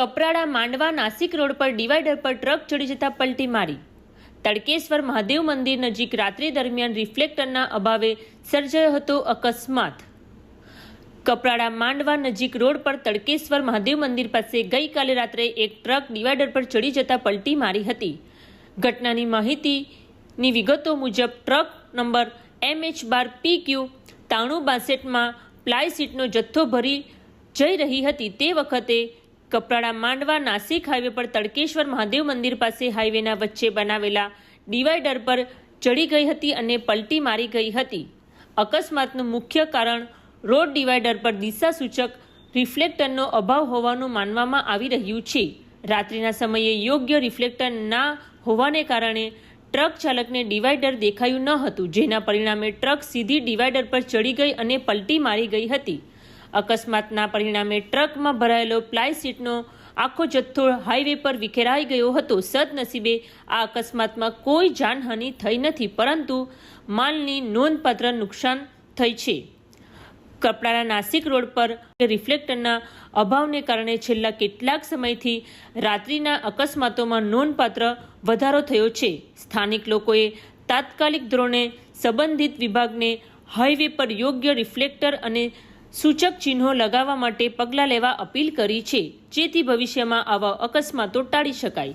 Kaprada Mandva Nashik road પર divider પર truck ચડી જતા પલટી મારી. તડકેશ્વર મહાદેવ મંદિર નજીક રાત્રિ દરમિયાન રિફ્લેક્ટરના અભાવે સર્જાયો હતો અકસ્માત. કપરાડા માંડવા નજીક રોડ પર તડકેશ્વર મહાદેવ મંદિર પાસે ગઈકાલે રાત્રે એક ટ્રક ડિવાઈડર પર ચડી જતા પલટી મારી હતી. ઘટનાની માહિતીની વિગતો મુજબ ટ્રક નંબર એમ એચ બાર પી ક્યુ તાણું બાસઠમાં પ્લાય સીટનો જથ્થો ભરી જઈ રહી હતી. તે વખતે કપરાડા માંડવા નાસિક હાઈવે પર તડકેશ્વર મહાદેવ મંદિર પાસે હાઈવેના વચ્ચે બનાવેલા ડિવાઈડર પર ચડી ગઈ હતી અને પલટી મારી ગઈ હતી. અકસ્માતનું મુખ્ય કારણ રોડ ડિવાઈડર પર દિશા સૂચક રિફ્લેક્ટરનો અભાવ હોવાનું માનવામાં આવી રહ્યું છે. રાત્રિના સમયે યોગ્ય રિફ્લેક્ટર ના હોવાને કારણે ટ્રક ચાલકને ડિવાઈડર દેખાયું ન હતું, જેના પરિણામે ટ્રક સીધી ડિવાઈડર પર ચડી ગઈ અને પલટી મારી ગઈ હતી. અકસ્માતના પરિણામે ટ્રકમાં ભરાયેલો પ્લાય સીટનો આખો જથ્થો હાઈવે પર વિખેરાઈ ગયો હતો. સદનસીબે આ અકસ્માતમાં કોઈ જાનહાનિ થઈ નથી, પરંતુ માલની નોંધપાત્ર નુકસાન થઈ છે. કપડાના નાસિક રોડ પર રિફ્લેક્ટરના અભાવને કારણે છેલ્લા કેટલાક સમયથી રાત્રિના અકસ્માતોમાં નોંધપાત્ર વધારો થયો છે. સ્થાનિક લોકોએ તાત્કાલિક ધોરણે સંબંધિત વિભાગને હાઈવે પર યોગ્ય રિફ્લેક્ટર અને સૂચક ચિહ્નો લગાવવા માટે પગલાં લેવા અપીલ કરી છે, જેથી ભવિષ્યમાં આવા અકસ્માતો ટાળી શકાય.